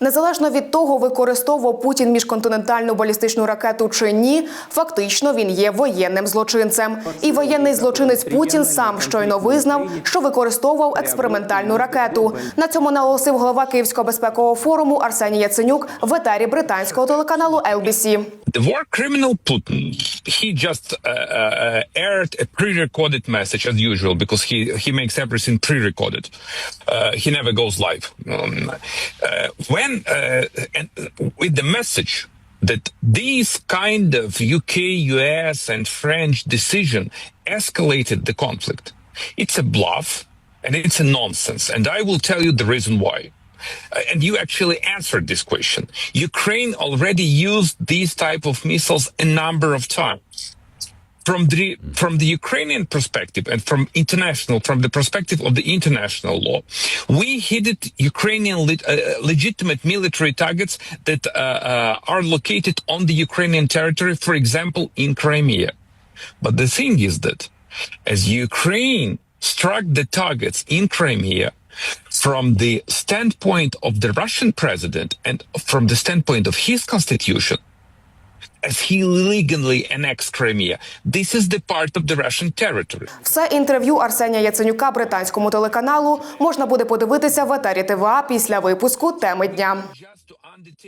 Незалежно від того, використовував Путін міжконтинентальну балістичну ракету чи ні, фактично він є воєнним злочинцем. І воєнний злочинець Путін сам щойно визнав, що використовував експериментальну ракету. На цьому наголосив голова Київського безпекового форуму Арсеній Яценюк в етері британського телеканалу LBC. The war criminal Putin, he just uh, uh, aired a pre-recorded message as usual because he he makes everything pre-recorded. Uh, he never goes live. Um, uh, when uh, and with the message that these kind of UK, US, and French decision escalated the conflict, it's a bluff and it's a nonsense. And I will tell you the reason why. Uh, and you actually answered this question. Ukraine already used these type of missiles a number of times. From the from the Ukrainian perspective and from international from the perspective of the international law, we hit Ukrainian le- uh, legitimate military targets that uh, uh, are located on the Ukrainian territory, for example, in Crimea. But the thing is that as Ukraine struck the targets in Crimea, from the standpoint of the Russian president and from the standpoint of his constitution, as he legally annexed Crimea, this is the part of the Russian territory. Все інтерв'ю Арсенія Яценюка британському телеканалу можна буде подивитися в етері ТВА після випуску теми дня.